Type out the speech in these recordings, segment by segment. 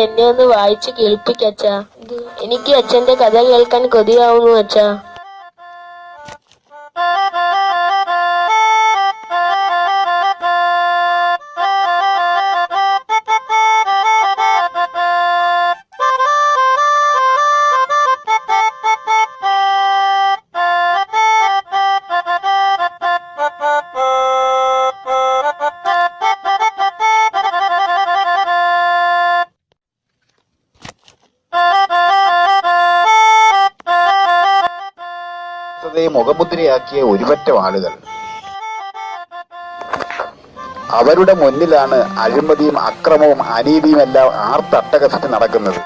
എന്നെ ഒന്ന് വായിച്ചു കേൾപ്പിക്കച്ചാ എനിക്ക് അച്ഛന്റെ കഥ കേൾക്കാൻ കൊതിയാവുന്നു അച്ഛാ. മുഖമുദ്രയാക്കിയ ഒരുപറ്റം ആളുകൾ. അവരുടെ മുന്നിലാണ് അഴിമതിയും അക്രമവും അനീതിയും എല്ലാം ആർത്തട്ടകസിച്ച് നടക്കുന്നത്.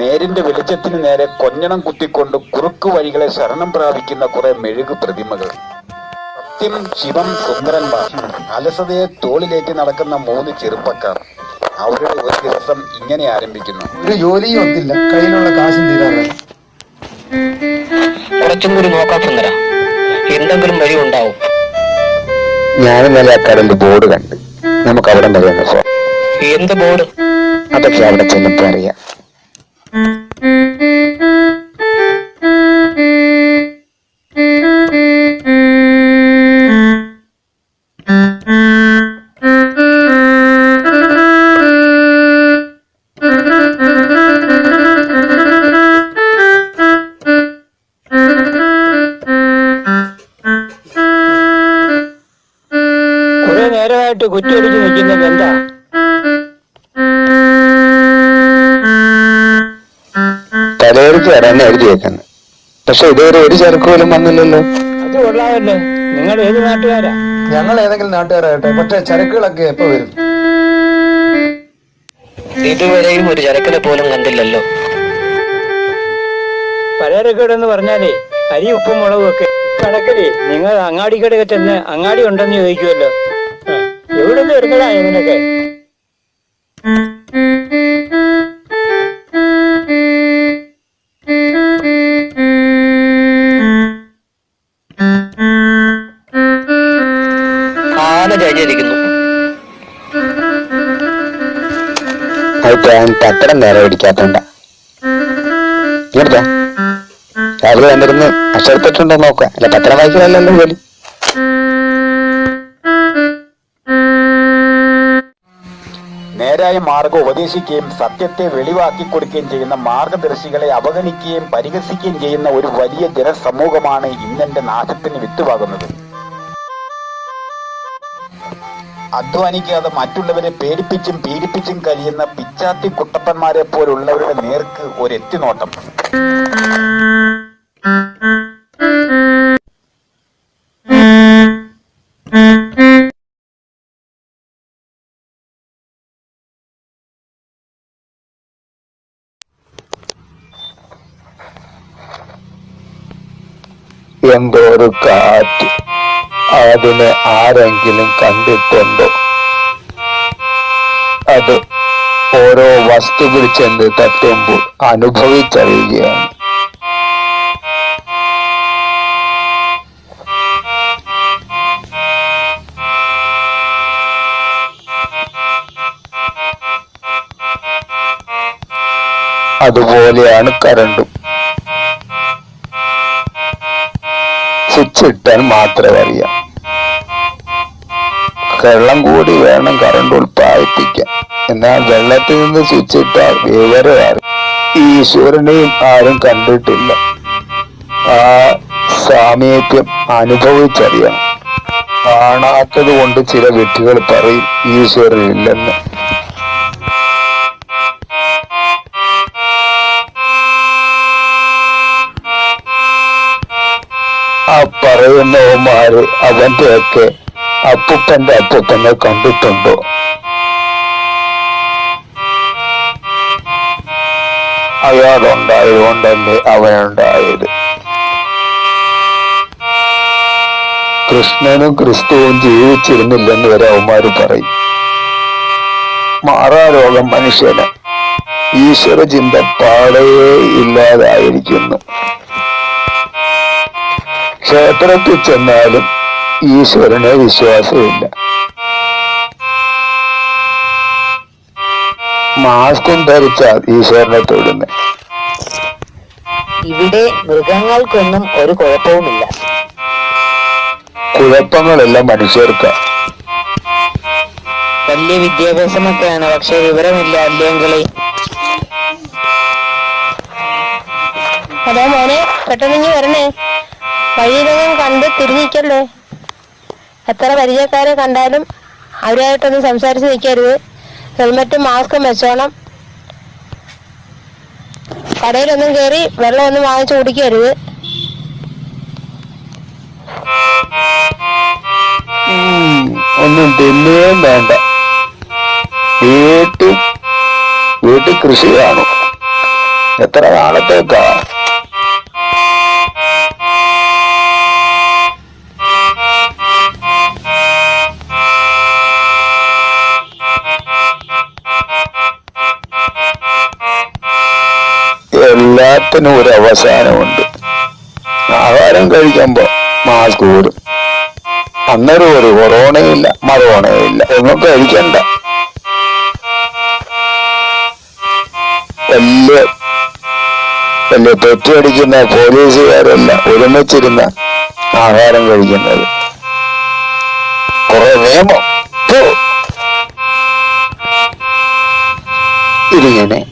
നേരിന്റെ വെളിച്ചത്തിന് നേരെ കൊഞ്ഞണം കുത്തിക്കൊണ്ട് കുറുക്കു വഴികളെ ശരണം പ്രാപിക്കുന്ന കുറെ മെഴുകു പ്രതിമകൾ. സത്യം ശിവം സുന്ദരന്മാർ അലസതയെ തോളിലേറ്റി നടക്കുന്ന മൂന്ന് ചെറുപ്പക്കാർ. അവരുടെ ഒരു ദിവസം ഇങ്ങനെ ആരംഭിക്കുന്നു. ഒരു ജോലിയും ഒത്തില്ല കയ്യിലുള്ള കാശും തീരാറായി. കുറച്ചും കൂടി നോക്കാം സുന്ദര എന്തെങ്കിലും വഴി ഉണ്ടാവും ഞാൻ ഇന്നലെ ആ ബോർഡ് കണ്ട്. നമുക്ക് അവിടെ എന്ത് ബോർഡ്? അതൊക്കെ അവിടെ ചെല്ലുമ്പോ അറിയാം നേരമായിട്ട് കുറ്റിയടിച്ച് നിൽക്കുന്നത് എന്താ? തലയെടുത്ത് വരാൻ എഴുതി വെക്കുന്നു പക്ഷെ ഇതുവരെ ഒരു ചരക്ക് പോലും വന്നില്ലല്ലോ. അത് കൊള്ളാമല്ലോ. നിങ്ങൾ ഏത് നാട്ടുകാരാ? ഞങ്ങൾ ഏതെങ്കിലും നാട്ടുകാരാകട്ടെ. പക്ഷെ ചരക്കുകളൊക്കെ എപ്പോ വരും? ഇതുവരെയും ഒരു ചരക്കിനെ പോലും കണ്ടില്ലല്ലോ. പലചരക്കേടെന്ന് പറഞ്ഞാലേ അരി ഉപ്പും മുളകും ഒക്കെ. കണക്കിൽ നിങ്ങൾ അങ്ങാടിക്കടയിൽ ചെന്ന് അങ്ങാടി ഉണ്ടെന്ന് ചോദിക്കുമല്ലോ ആ, നിന്ന് വരുന്നതാ ആന ഞാൻ പത്രം നേരെ പിടിക്കാത്തോണ്ട ഇങ്ങോട്ടാ രാവിലെ വന്നിരുന്ന് അക്ഷരത്തിട്ടുണ്ടോ നോക്കുക അല്ല പത്രം വായിക്കാനല്ലോ പോലും. നേരായ മാർഗം ഉപദേശിക്കുകയും സത്യത്തെ വെളിവാക്കി കൊടുക്കുകയും ചെയ്യുന്ന മാർഗദർശികളെ അവഗണിക്കുകയും പരിഹസിക്കുകയും ചെയ്യുന്ന ഒരു വലിയ ജനസമൂഹമാണ് ഇന്നെന്റെ നാശത്തിന് വിത്തുവാകുന്നത്. അധ്വാനിക്കാതെ മറ്റുള്ളവരെ പേടിപ്പിച്ചും പീഡിപ്പിച്ചും കഴിയുന്ന പിച്ചാത്തി കുട്ടപ്പന്മാരെ പോലുള്ളവരുടെ നേർക്ക് ഒരു എത്തിനോട്ടം എന്തോ ഒരു കാറ്റ്. അതിനെ ആരെങ്കിലും കണ്ടിട്ടുണ്ടോ? അത് ഓരോ വസ്തുവിൽ ചെന്ന് തട്ടുമ്പോൾ അനുഭവിച്ചറിയുകയാണ്. അതുപോലെയാണ് കരണ്ടും. സ്വിച്ച് മാത്രമേ അറിയാം. വെള്ളം കൂടി വേണം കറണ്ട് ഉൽപ്പാദിപ്പിക്കാൻ. എന്നാൽ വെള്ളത്തിൽ നിന്ന് സ്വിച്ച് ഇട്ടാൽ വിവരം അറിയാം. ഈശ്വരനെയും ആരും കണ്ടിട്ടില്ല. ആ സാമീപ്യം അനുഭവിച്ചറിയണം. കാണാത്തത് കൊണ്ട് ചില വ്യക്തികൾ പറയും. ഈശ്വരനില്ലെന്ന്. പറയുന്നവന്മാര് അവന്റെയൊക്കെ അപ്പുപ്പന്റെ അപ്പുപ്പനെ കണ്ടിട്ടുണ്ടോ? അയാളുണ്ടായതുകൊണ്ടല്ലേ അവനുണ്ടായത്. കൃഷ്ണനും ക്രിസ്തുവും ജീവിച്ചിരുന്നില്ലെന്ന് വരെ അവന്മാര് പറയും. മാറാരോഗം മനുഷ്യന്. ഈശ്വര ചിന്ത പാടേ ഇല്ലാതായിരിക്കുന്നു. ക്ഷേത്രത്തിൽ ചെന്നാലും ഈശ്വരനെ വിശ്വാസമില്ല. മാസ്കും ധരിച്ചാൽ ഈശ്വരനെ തൊഴുന്നു ഇവിടെ മൃഗങ്ങൾക്കൊന്നും ഒരു കുഴപ്പവുമില്ല. കുഴപ്പങ്ങളെല്ലാം മനുഷ്യർക്ക്. വലിയ വിദ്യാഭ്യാസമൊക്കെയാണ് പക്ഷെ വിവരമില്ല അല്ലെങ്കിലേ. അതാ മോനെ പെട്ടെന്ന് വരണേ. വഴിയിലൊന്നും കണ്ട് തിരിഞ്ഞിക്കല്ലേ എത്ര പരിചയക്കാരെ കണ്ടാലും അവരുമായിട്ടൊന്നും സംസാരിച്ച് നിൽക്കരുത്. ഹെൽമെറ്റും മാസ്കും വെച്ചോണം കടയിലൊന്നും കയറി വെള്ളമൊന്നും വാങ്ങിച്ചു കുടിക്കരുത്. ഒന്നും തിന്നുകയും വേണ്ട. വീട്ടിൽ വീട്ടിൽ കൃഷി കാണും. എത്ര നാളത്തേക്കാ? എല്ലാത്തിനും ഒരു അവസാനമുണ്ട്. ആഹാരം കഴിക്കുമ്പോ മാസ്ക് ഊരും. അന്നേരം ഒരു കൊറോണയില്ല മറോണയില്ല. ഒന്നും കഴിക്കണ്ട. വലിയ വലിയ തെറ്റടിക്കുന്ന പോലീസുകാരല്ല ഒരുമിച്ചിരുന്ന ആഹാരം കഴിക്കുന്നത്. കുറെ നിയമം. ഇതിങ്ങനെ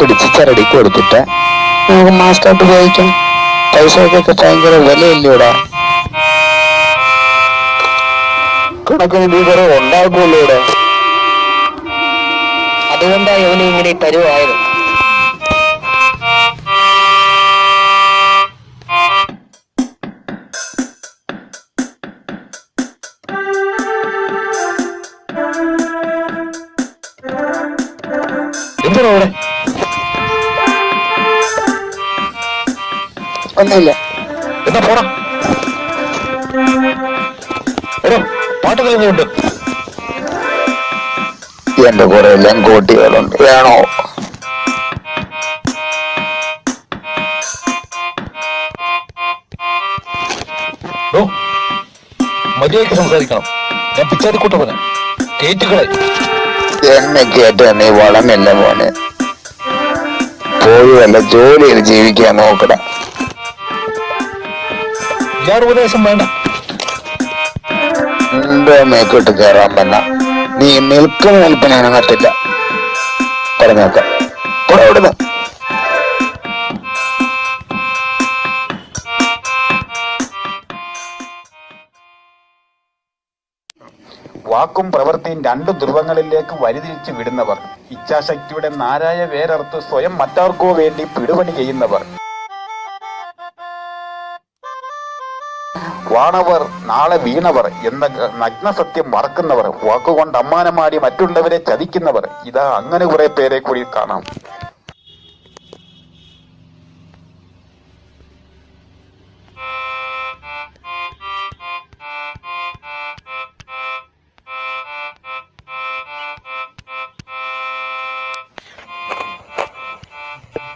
പിടിച്ച് ചരടി കൊടുത്തിട്ട് നമുക്ക് മാസ്റ്റായിട്ട് ഉപയോഗിക്കാം. പൈസക്കൊക്കെ ഭയങ്കര വിലയില്ലൂടാ. കണക്കിന് ഭീകരം ഉണ്ടാകുമല്ലോ ഇവിടെ. അതുകൊണ്ടാണ് ഇവന് ഇങ്ങനെ പരുവായത്. ഒന്നുമില്ല എന്നാ പോടാ. എടോ പാട്ട് കഴിഞ്ഞുണ്ട് എന്റെ കുറെ ലങ്കോട്ടികളുണ്ട് വേണോ? മര്യാദയ്ക്ക് സംസാരിക്കണം. ഞാൻ പിച്ചാതിക്കൂട്ടവനെ കേറ്റുകളെ എന്നെ കേട്ട നീ വളമില്ല മോനെ. പോയി വല്ല ജോലിയിൽ ജീവിക്കാൻ നോക്കട. ഇയാൾ ഉപദേശം വേണ്ട. എന്തോ മേക്കോട്ട് കയറാൻ പറ്റ നീ നിൽക്കുന്ന നിൽപ്പ് ഞാൻ അങ്ങട്ടില്ല പറഞ്ഞേക്കാം വാക്കും പ്രവൃത്തിയും രണ്ടു ധ്രുവങ്ങളിലേക്ക് വഴിതിരിച്ചു വിടുന്നവർ. ഇച്ഛാശക്തിയുടെ നാരായ വേരർത്ത് സ്വയം മറ്റാർക്കോ വേണ്ടി പിടുപണി ചെയ്യുന്നവർ. വാണവർ നാളെ വീണവർ എന്ന നഗ്ന സത്യം മറക്കുന്നവർ വാക്കുകൊണ്ട് അമ്മാനമാടി മറ്റുള്ളവരെ ചതിക്കുന്നവർ ഇതാ അങ്ങനെ കുറെ പേരെ കൂടി കാണാം.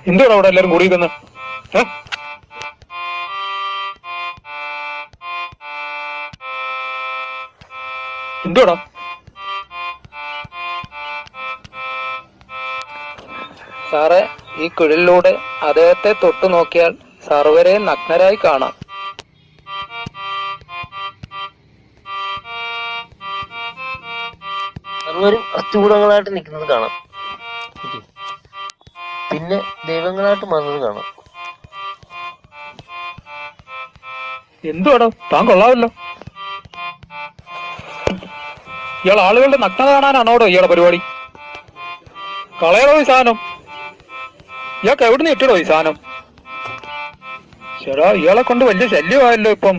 എന്തുവാണ് അവിടെ എല്ലാരും കൂടിയിരിക്കുന്നത് എന്തുവാടാ? സാറേ ഈ കുഴലിലൂടെ അദ്ദേഹത്തെ തൊട്ടു നോക്കിയാൽ സർവരെ നഗ്നരായി കാണാം. സർവരും അസ്ഥികൂടങ്ങളായിട്ട് നിൽക്കുന്നത് കാണാം. പിന്നെ ദൈവങ്ങളായിട്ട് മാറുന്നത് കാണാം. എന്തുവാടോ? താൻ കൊള്ളാമല്ലോ. ഇയാൾ ആളുകളുടെ നഗ്നത കാണാനാണോടോ ഇയാളെ പരിപാടി? കളയണോ ഈ സാധനം? ഇയാൾക്ക് എവിടുന്ന് ഇട്ടിടോ ഈ സാധനം? ചേടാ ഇയാളെ കൊണ്ട് വലിയ ശല്യമായല്ലോ ഇപ്പം.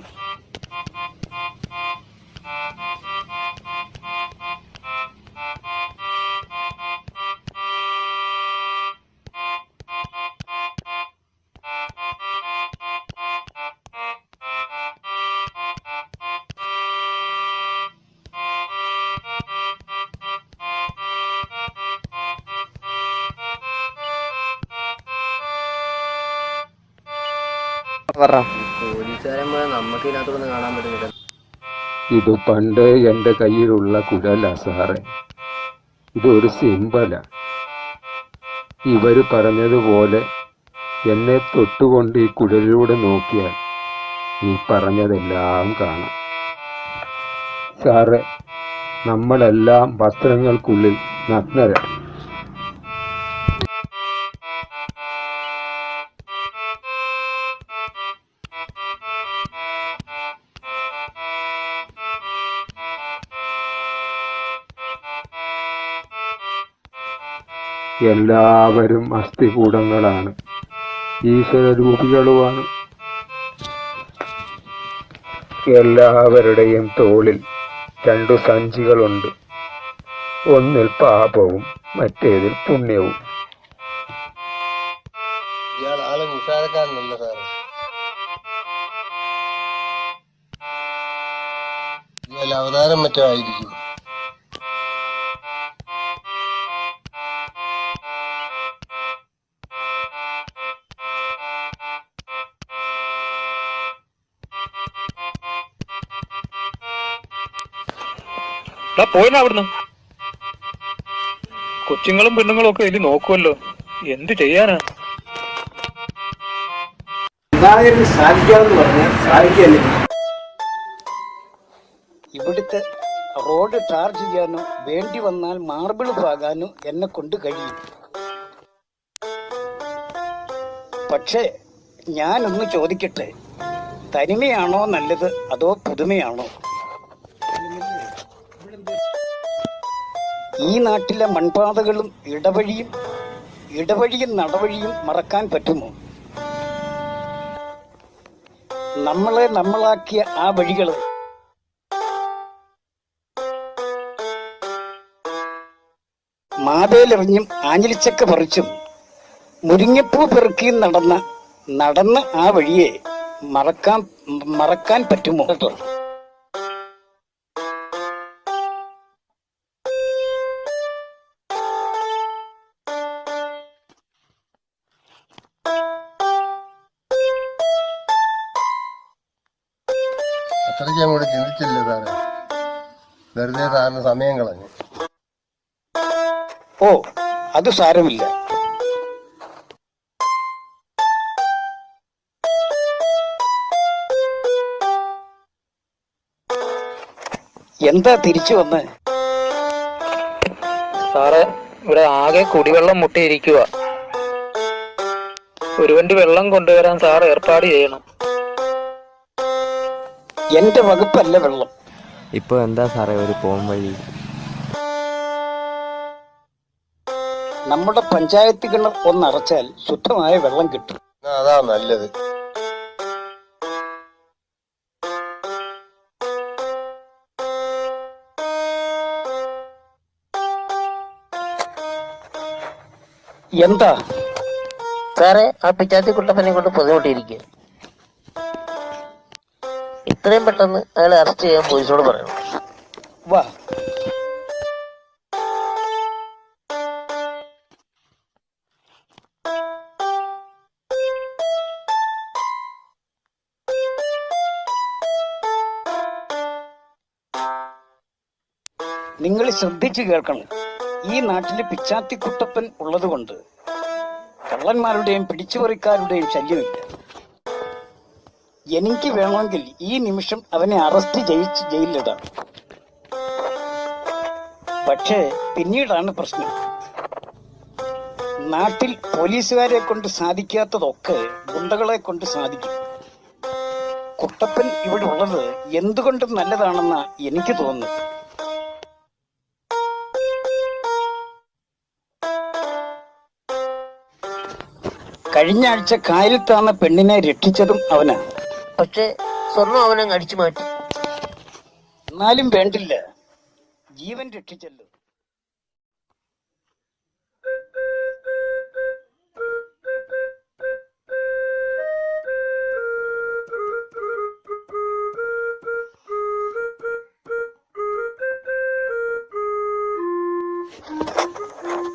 ഇത് പണ്ട് എന്റെ കയ്യിലുള്ള കുഴല സാറേ. ഇതൊരു സിമ്പല. ഇവർ പറഞ്ഞതുപോലെ എന്നെ തൊട്ടുകൊണ്ട് ഈ കുഴലിലൂടെ നോക്കിയാൽ ഈ പറഞ്ഞതെല്ലാം കാണാം. സാറേ നമ്മളെല്ലാം വസ്ത്രങ്ങൾക്കുള്ളിൽ നഗ്നരാണ്. എല്ലാവരും അസ്ഥികൂടങ്ങളാണ്. ഈശ്വരരൂപികളുമാണ്. എല്ലാവരുടെയും തോളിൽ രണ്ടു സഞ്ചികളുണ്ട്. ഒന്നിൽ പാപവും മറ്റേതിൽ പുണ്യവും. അവതാരം മറ്റോ ആയിരിക്കും. പോയിന അവിടുന്ന്. കൊച്ചുങ്ങളും പെണ്ണുങ്ങളും ഒക്കെ ഇതിൽ നോക്കുമല്ലോ എന്ത് ചെയ്യാനാ? ഇവിടുത്തെ റോഡ് ചാർജ് ചെയ്യാനോ വേണ്ടി വന്നാൽ മാർബിൾ പാകാനോ എന്നെ കൊണ്ട് കഴിയും. പക്ഷേ ഞാനൊന്ന് ചോദിക്കട്ടെ തനിമയാണോ നല്ലത് അതോ പുതുമയാണോ? ഈ നാട്ടിലെ മൺപാതകളും ഇടവഴിയും ഇടവഴിയും നടവഴിയും മറക്കാൻ പറ്റുമോ? നമ്മളെ നമ്മളാക്കിയ ആ വഴികൾ മാതയിലെറിഞ്ഞും ആഞ്ഞിലിച്ചക്ക പറിച്ചും മുരിങ്ങപ്പൂ പെറുക്കിയും നടന്ന നടന്ന ആ വഴിയെ മറക്കാൻ മറക്കാൻ പറ്റുമോ? കേട്ടോ വെറുതെ സാറിന് സമയം കളഞ്ഞു. ഓ അത് സാരമില്ല. എന്താ തിരിച്ചു വന്ന്? സാറേ ഇവിടെ ആകെ കുടിവെള്ളം മുട്ടിയിരിക്കുക ഒരു വണ്ടി വെള്ളം കൊണ്ടുവരാൻ സാർ ഏർപ്പാട് ചെയ്യണം. എന്റെ വകുപ്പല്ല വെള്ളം. ഇപ്പൊ എന്താ സാറേ ഒരു പോം വഴി? നമ്മുടെ പഞ്ചായത്ത് കിണർ ഒന്നടച്ചാൽ ശുദ്ധമായ വെള്ളം കിട്ടും. അതാ നല്ലത്. എന്താ? സാറേ ആ പിച്ചാത്തി കുട്ടപ്പനെ കൊണ്ട് പൊതുമുട്ടിയിരിക്കുക ഇത്രയും പെട്ടെന്ന് അയാളെ അറസ്റ്റ് ചെയ്യാൻ പോലീസോട് പറയണം. വാ. നിങ്ങൾ ശ്രദ്ധിച്ചു കേൾക്കണം. ഈ നാട്ടിൽ പിച്ചാത്തി കുട്ടപ്പൻ ഉള്ളതുകൊണ്ട് കള്ളന്മാരുടെയും പിടിച്ചുപറിക്കാരുടെയും ശല്യമില്ല. എനിക്ക് വേണമെങ്കിൽ ഈ നിമിഷം അവനെ അറസ്റ്റ് ചെയ്യിച്ച് ജയിലിലിടാം. പക്ഷേ പിന്നീടാണ് പ്രശ്നം. നാട്ടിൽ പോലീസുകാരെ കൊണ്ട് സാധിക്കാത്തതൊക്കെ ഗുണ്ടകളെ കൊണ്ട് സാധിക്കും. കുട്ടപ്പൻ ഇവിടെ ഉള്ളത് എന്തുകൊണ്ടും നല്ലതാണെന്ന എനിക്ക് തോന്നുന്നു കഴിഞ്ഞ ആഴ്ച കായലിൽ താന്ന പെണ്ണിനെ രക്ഷിച്ചതും അവനാ. പക്ഷേ സ്വർണം അവനെ അടിച്ചു മാറ്റി. എന്നാലും വേണ്ടില്ല. ജീവൻ രക്ഷിച്ചല്ലോ.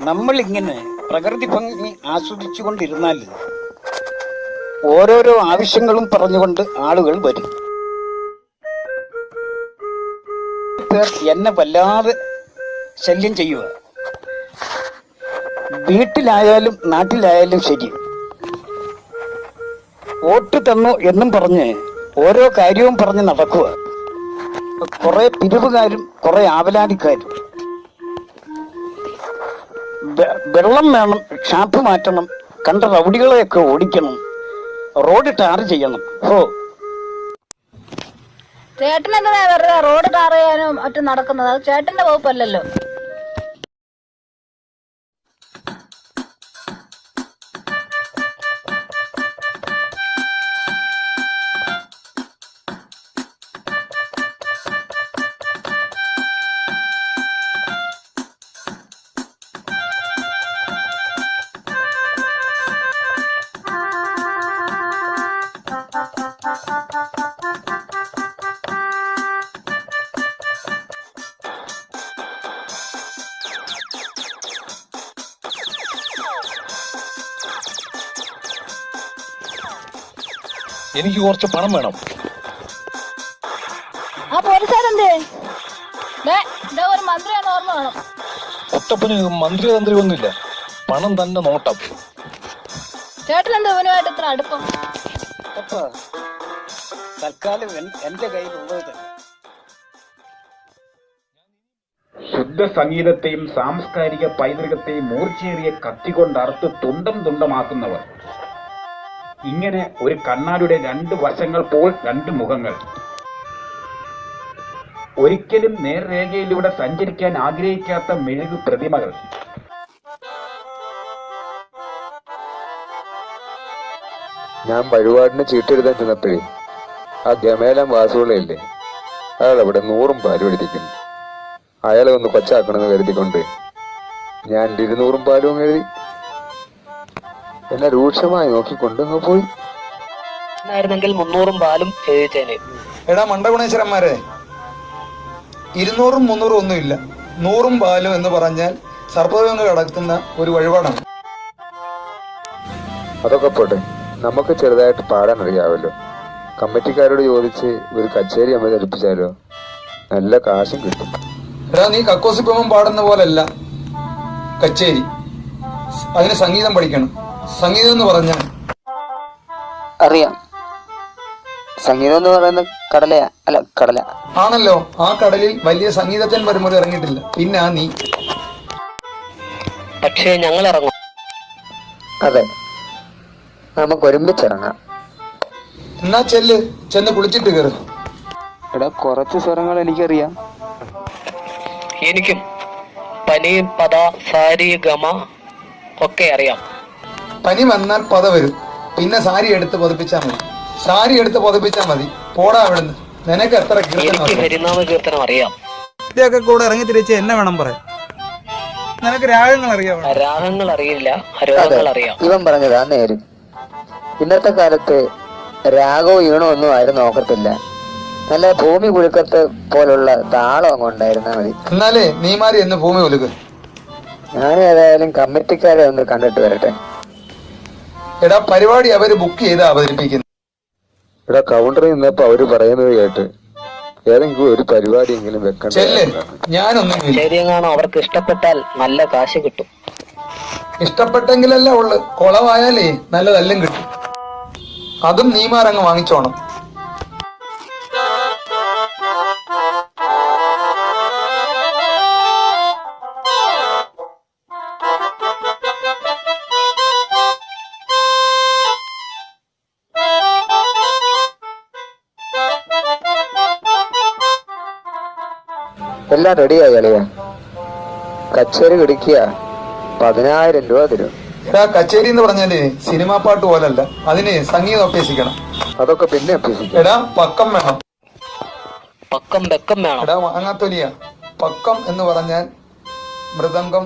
നമ്മൾ ഇങ്ങനെ പ്രകൃതി ഭംഗി ആസ്വദിച്ചുകൊണ്ടിരുന്നാൽ ഓരോരോ ആവശ്യങ്ങളും പറഞ്ഞുകൊണ്ട് ആളുകൾ വരും. എന്നെ വല്ലാതെ ശല്യം ചെയ്യുക. വീട്ടിലായാലും നാട്ടിലായാലും ശരി. വോട്ട് തന്നു എന്നും പറഞ്ഞ് ഓരോ കാര്യവും പറഞ്ഞ് നടക്കുക. കുറെ പിരിവുകാരും കുറെ ആവലാതിക്കാരും. വെള്ളം വേണം ഷാപ്പ് മാറ്റണം കണ്ട റൗഡികളെയൊക്കെ ഓടിക്കണം. റോഡ് ടാർ ചെയ്യണം. ഓ. ചേട്ടൻ എന്താ വെറുതെ റോഡ് ടാർ ചെയ്യാനും മറ്റും നടക്കുന്നത്? അത് ചേട്ടന്റെ വകുപ്പല്ലല്ലോ. എനിക്ക് കുറച്ച് പണം വേണം. ആ പോലീസുകാരെന്തേ? ഇതേ ഒരു മന്ത്രിയാണ് ഓർമ്മ വേണം കുട്ടപ്പന് മന്ത്രി തന്ത്രി ഒന്നുമില്ല. പണം തന്നെ നോട്ടം. ചേട്ടൻ എന്താ ഇവനുമായിട്ട് ഇത്ര അടുപ്പം? തൽക്കാലം എന്റെ ശുദ്ധ സംഗീതത്തെയും സാംസ്കാരിക പൈതൃകത്തെയും മൂർച്ചയേറിയ കത്തികൊണ്ട് അറുത്ത് തുണ്ടം തുണ്ടമാക്കുന്നവർ. ഇങ്ങനെ ഒരു കണ്ണാടിയുടെ രണ്ട് വശങ്ങൾ പോൽ രണ്ട് മുഖങ്ങൾ. ഒരിക്കലും നേർരേഖയിലൂടെ സഞ്ചരിക്കാൻ ആഗ്രഹിക്കാത്ത മെഴുകു പ്രതിമകൾ. ഞാൻ വഴിപാടിന് ചീട്ടെഴുതാൻ ചെന്നപ്പോഴേ ആ ഗമേലം വാസുകളല്ലേ അയാൾ അവിടെ നൂറും പാലും എഴുതിക്കുന്നു അയാളെ ഒന്ന് കൊച്ചാക്കണമെന്ന് കരുതിക്കൊണ്ട് ഞാൻ ഇരുന്നൂറും പാലും എഴുതി എന്നെ രൂക്ഷമായി നോക്കിക്കൊണ്ട് അങ്ങ് പോയി. ആയിരുന്നെങ്കിൽ മുന്നൂറും പാലും എഴുതിച്ചേനെ. എടാ മണ്ടഗുണേശ്വരന്മാരെ ഇരുന്നൂറും മുന്നൂറും ഒന്നുമില്ല. നൂറും പാലും എന്ന് പറഞ്ഞാൽ സർപ്പതങ്ങൾ കടക്കുന്ന ഒരു വഴിപാടാണ്. അതൊക്കെ പോട്ടെ. നമുക്ക് ചെറുതായിട്ട് പാടാൻ അറിയാമല്ലോ കമ്മിറ്റിക്കാരോട് ചോദിച്ച് ഒരു കച്ചേരി അവതരിപ്പിച്ചാലോ നല്ല കാശും കിട്ടും. എടാ നീ കക്കോസിപ്പമം പാടുന്ന പോലല്ല. കച്ചേരി. അതിന് സംഗീതം പഠിക്കണം. സംഗീതം എന്ന് പറഞ്ഞാൽ അറിയാം. സംഗീതം എന്ന് പറയുന്നത് കടലയാ. അല്ല കടല. ആണല്ലോ. ആ കടലിൽ വലിയ സംഗീതത്തിൽ വരുമ്പോൾ ഇറങ്ങിയിട്ടില്ല. പിന്നെ ആ നീ. പക്ഷേ ഞങ്ങൾ ഇറങ്ങും അതെ. നമുക്ക് ഒരുമിച്ച് ഇറങ്ങാം എന്നാ ചെല്ല്. ചെന്ന് കുളിച്ചിട്ട് കയറും എടാ കുറച്ച് സ്വരങ്ങൾ എനിക്കറിയാം. എനിക്കും പനി പദ സാരി ഗമ ഒക്കെ അറിയാം. പനി വന്നാൽ പത വരും. പിന്നെ സാരി എടുത്ത് പതിപ്പിച്ചാൽ മതി. സാരി എടുത്ത് പതിപ്പിച്ചാൽ മതി. പോടാ അവിടുന്ന്. നിനക്ക് എത്ര കീർത്തനം അറിയാം? ഇതൊക്കെ കൂടെ ഇറങ്ങി തിരിച്ച് എന്നെ വേണം പറയാം നിനക്ക് രാഗങ്ങൾ അറിയാമോ രാഗങ്ങൾ അറിയില്ല. അറിയാം. ഇവൻ പറഞ്ഞതാ നേരും. ഇന്നത്തെ കാലത്ത് രാഗോ ഈണോ ഒന്നും ആരും നോക്കത്തില്ല. നല്ല ഭൂമി കുലുക്കത്ത് പോലുള്ള താളം അങ്ങ് ഉണ്ടായിരുന്നാ മതി. എന്നാലേ നീമാരി എന്ന് ഭൂമി കുലുക്ക് ഞാൻ ഏതായാലും കമ്മിറ്റിക്കാരെ ഒന്ന് കണ്ടിട്ട് വരട്ടെ. എടാ പരിപാടി അവർ ബുക്ക് ചെയ്ത് അവതരിപ്പിക്കുന്നു. ഇവിടെ കൗണ്ടറിൽ നിന്നപ്പോ അവർ പറയുന്നത് കേട്ട് ഏതെങ്കിലും ഒരു പരിപാടി എങ്കിലും വെക്കണ്ട ഞാനൊന്നും ശരിയെങ്ങാണോ അവർക്ക് ഇഷ്ടപ്പെട്ടാൽ നല്ല കാശ് കിട്ടും. ഇഷ്ടപ്പെട്ടെങ്കിലല്ല ഉള്ളു. കുളമായാലേ നല്ലതെല്ലാം കിട്ടും. അതും നീമാരങ്ങ് വാങ്ങിച്ചോണം. എല്ലാം റെഡിയായി അളിയ. കച്ചേരി പിടിക്കുക പതിനായിരം രൂപ തരും. എടാ കച്ചേരി എന്ന് പറഞ്ഞാൽ സിനിമാ പാട്ട് പോലല്ല. അതിന് സംഗീതം അഭ്യസിക്കണം. അതൊക്കെ പിന്നെ അഭ്യസിക്കാം. എടാ പക്കം വേണം. പക്കം വെക്കം വേണം. എടാ വാങ്ങാത്തൊലിയ പക്കം എന്ന് പറഞ്ഞാൽ മൃദംഗം.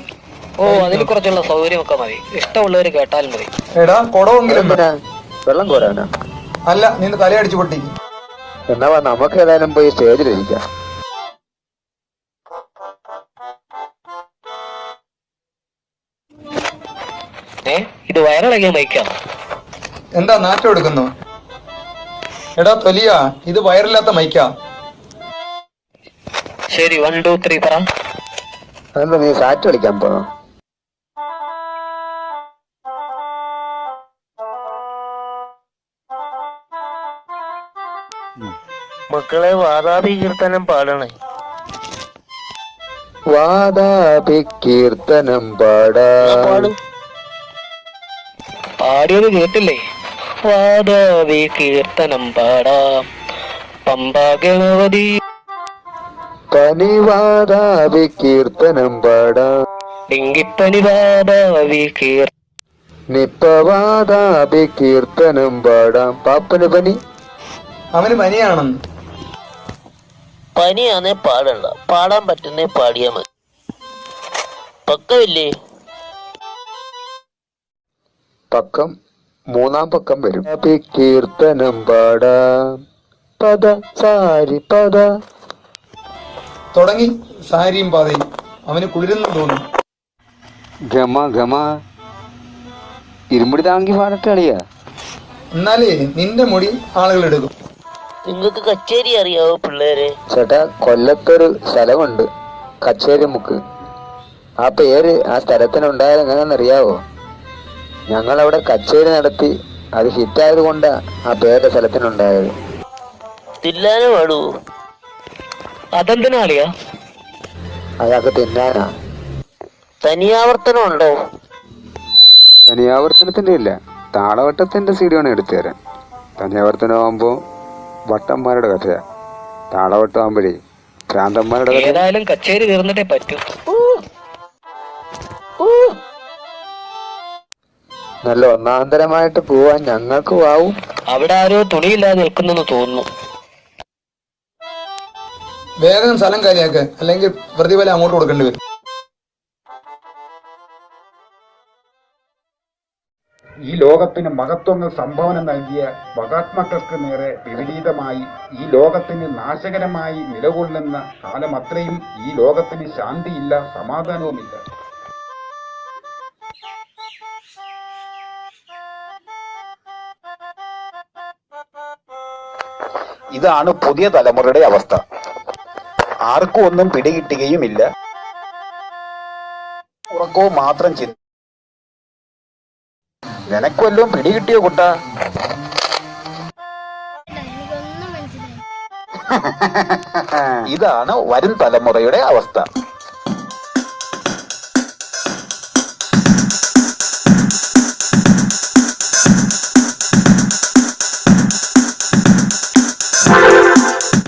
ഓ അതിന് കുറച്ചുള്ള സൗകര്യമൊക്കെ മതി. ഇഷ്ടമുള്ളവർ കേട്ടാൽ മതി. എടാ കുടമെങ്കിലും വേണം. വെള്ളം കോരാനാ? അല്ല നിന്റെ തലയടിച്ചു പൊട്ടിക്കും. എന്നാ വാ, നമുക്ക് ഏതായാലും പോയി സ്റ്റേജിലിരിക്കാം. ഏ? ഇത് വയറിളകിയ മൈക്കാണ് എന്താ നാറ്റം എടുക്കുന്നു? എടാ തൊലിയ ഇത് വയറില്ലാത്ത മൈക്കാ ശരി വൺ ടു ത്രീ പറ. അതെന്താ നീ സാറ്റ് അടിക്കാൻ പോ മക്കളെ വാതാപി കീർത്തനം പാടണേ. വാദാപി കീർത്തനം പാടാ? പാടിയത് കേട്ടില്ലേ? വാദാവി കീർത്തനം പാടാം. പമ്പാ ഗണപതി പനിവാദാപി കീർത്തനം പാടാം. ഡിങ്കിപ്പനി വാദാവി കീർ നിപ്പവാദാവി കീർത്തനം പാടാം. പാപ്പന് പനി? അവന് പനിയാണെന്ന്. പനിയാന്നേ പാടണ്ട. പാടാൻ പറ്റുന്നേ പാടിയാ മതി. പക്കമില്ലേ പക്കം മൂന്നാം പക്കം വരും. കീർത്തനം പാടാം. പദ സാരി പദ. തുടങ്ങി. സാരിയും പാതയും. അവന് കുളിരുന്നു തോന്നും. ഗമ ഗമ ഇരുമുടി താങ്കി പാടട്ടെ അളിയാ. എന്നാലേ നിന്റെ മുടി ആളുകൾ എടുക്കും. നിങ്ങൾക്ക് കച്ചേരി അറിയാവോ പിള്ളേരെ? ചേട്ടാ കൊല്ലത്തൊരു സ്ഥലമുണ്ട്. കച്ചേരി മുക്ക് ആ പേര് ആ സ്ഥലത്തിനുണ്ടായത് എങ്ങനെയാണെന്നറിയാവോ? ഞങ്ങളവിടെ കച്ചേരി നടത്തി അത് ഹിറ്റായത് കൊണ്ട് ആ പേരുടെ സ്ഥലത്തിനുണ്ടായത്. അതെന്തിനാളിയാ? അയാൾക്ക് തിന്നാനാ. തനിയാവർത്തനം ഉണ്ടോ തനിയാവർത്തനത്തിന്റെ ഇല്ല. താളവട്ടത്തിന്റെ സീഡിയാണ് എടുത്തു തരാൻ തനിയാവർത്തനമാകുമ്പോ വട്ടന്മാരുടെ കഥയാ. താളവട്ടം ആകുമ്പോഴേ ഭ്രാന്തന്മാരുടെ കഥ. ഏതായാലും കച്ചേരി തീർന്നിട്ടേ പറ്റൂ. നല്ല ഒന്നാന്തരമായിട്ട് പോവാൻ ഞങ്ങൾക്ക് ആവും അവിടെ ആരോ തുണിയില്ലാതെ നിൽക്കുന്നെന്ന് തോന്നുന്നു. വേഗം സ്ഥലം കാര്യാക്ക്. അല്ലെങ്കിൽ പ്രതിഫലം അങ്ങോട്ട് കൊടുക്കേണ്ടി വരും. ഈ ലോകത്തിന് മഹത്വങ്ങൾ സംഭാവന നൽകിയ മഹാത്മാക്കൾക്ക് നേരെ വിപരീതമായി ഈ ലോകത്തിന് നാശകരമായി നിലകൊള്ളുന്ന കാലം അത്രയും ഈ ലോകത്തിന് ശാന്തിയില്ല സമാധാനവുമില്ല. ഇതാണ് പുതിയ തലമുറയുടെ അവസ്ഥ. ആർക്കും ഒന്നും പിടികിട്ടുകയുമില്ല. ഉറക്കവും മാത്രം ചിന്ത നിനക്ക് വല്ലതും പിടികിട്ടിയോ കുട്ട? ഇതാണ് വരും തലമുറയുടെ അവസ്ഥ.